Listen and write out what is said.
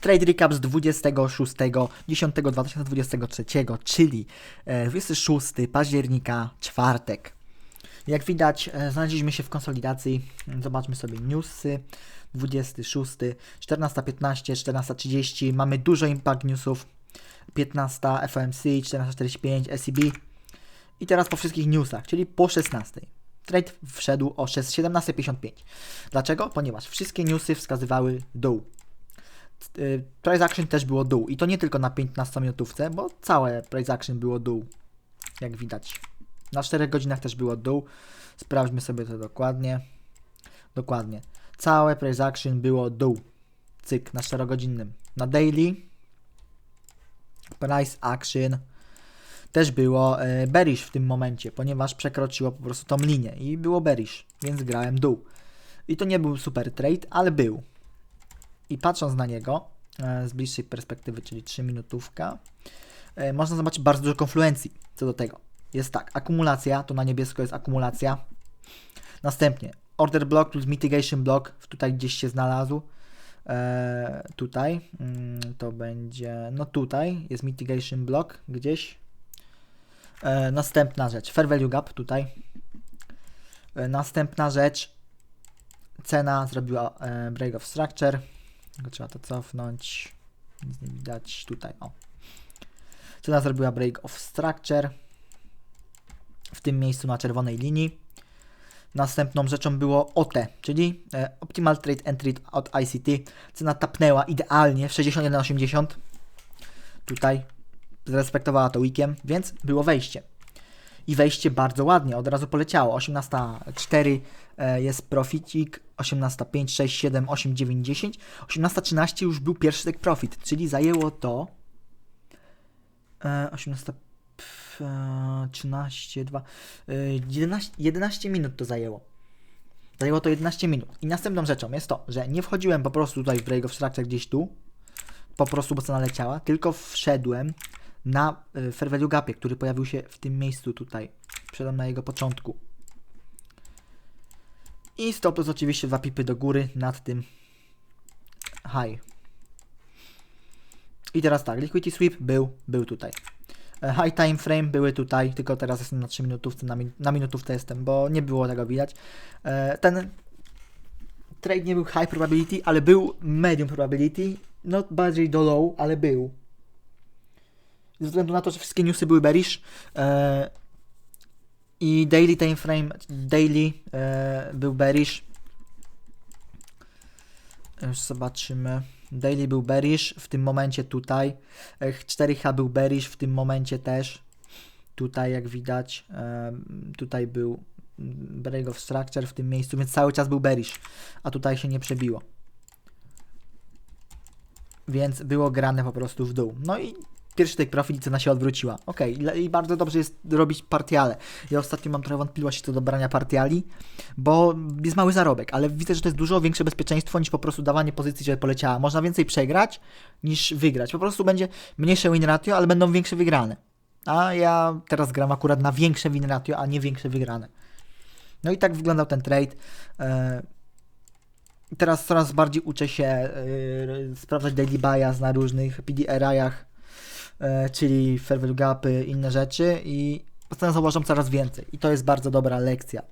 Trade recap z 26.10.2023, czyli e, 26 października, czwartek. Jak widać, e, znaleźliśmy się w konsolidacji. Zobaczmy sobie newsy. 26, 14.15, 14.30. Mamy dużo impact newsów. 15 FOMC, 14.45 SEB. I teraz po wszystkich newsach, czyli po 16. Trade wszedł o 6 17.55. Dlaczego? Ponieważ wszystkie newsy wskazywały dół. Y, Price action też było dół. I to nie tylko na 15 minutówce, bo całe price action było dół. Jak widać. Na 4 godzinach też było dół. Sprawdźmy sobie to dokładnie. Dokładnie. Całe price action było dół. Cyk, na 4 godzinnym. Na daily price action też było e, bearish w tym momencie, ponieważ przekroczyło po prostu tą linię i było bearish, więc grałem dół. I to nie był super trade, ale był. I patrząc na niego e, z bliższej perspektywy, czyli 3 minutówka, e, można zobaczyć bardzo dużo konfluencji co do tego. Jest tak, akumulacja, to na niebiesko jest akumulacja. Następnie order block plus mitigation block, tutaj gdzieś się znalazł. E, tutaj mm, to będzie, no tutaj jest mitigation block gdzieś. Następna rzecz, fair value gap tutaj. Następna rzecz, cena zrobiła e, break of structure. Trzeba to cofnąć. Nic nie widać tutaj. O. Cena zrobiła break of structure. W tym miejscu na czerwonej linii. Następną rzeczą było OT, czyli e, Optimal Trade Entry od ICT. Cena tapnęła idealnie w 61,80. Tutaj zrespektowała to weekiem, więc było wejście. I wejście bardzo ładnie, od razu poleciało. 18.4 e, jest proficik, 18.5, 6, 7, 8, 9, 10. 18.13 już był pierwszy take profit, czyli zajęło to e, 18, pf, e, 13, 2, e, 11, 11 minut to zajęło. Zajęło to 11 minut. I następną rzeczą jest to, że nie wchodziłem po prostu tutaj w break of gdzieś tu, po prostu bo cena leciała, tylko wszedłem na fair value gapie, który pojawił się w tym miejscu tutaj. Przedam na jego początku. I stop loss oczywiście dwa pipy do góry nad tym high. I teraz tak, liquidity sweep był, był tutaj. E, High time frame były tutaj, tylko teraz jestem na 3 minutówce, na, min na minutówce jestem, bo nie było tego widać. E, Ten trade nie był high probability, ale był medium probability, no bardziej do low, ale był ze względu na to, że wszystkie newsy były bearish e, i daily time frame, daily e, był bearish. Już zobaczymy. Daily był bearish w tym momencie tutaj. E, 4H był bearish w tym momencie też. Tutaj jak widać, e, tutaj był break of structure w tym miejscu, więc cały czas był bearish, a tutaj się nie przebiło. Więc było grane po prostu w dół. No i pierwszy take profit i cena się odwróciła. Ok, i bardzo dobrze jest robić partiale. Ja ostatnio mam trochę wątpliwości co do brania partiali, bo jest mały zarobek, ale widzę, że to jest dużo większe bezpieczeństwo niż po prostu dawanie pozycji, żeby poleciała. Można więcej przegrać niż wygrać. Po prostu będzie mniejsze win ratio, ale będą większe wygrane. A ja teraz gram akurat na większe win ratio, a nie większe wygrane. No i tak wyglądał ten trade. E, Teraz coraz bardziej uczę się yy, sprawdzać daily bias na różnych PDRI-ach, yy, czyli fair value gapy, inne rzeczy i ostatnio zauważam coraz więcej i to jest bardzo dobra lekcja.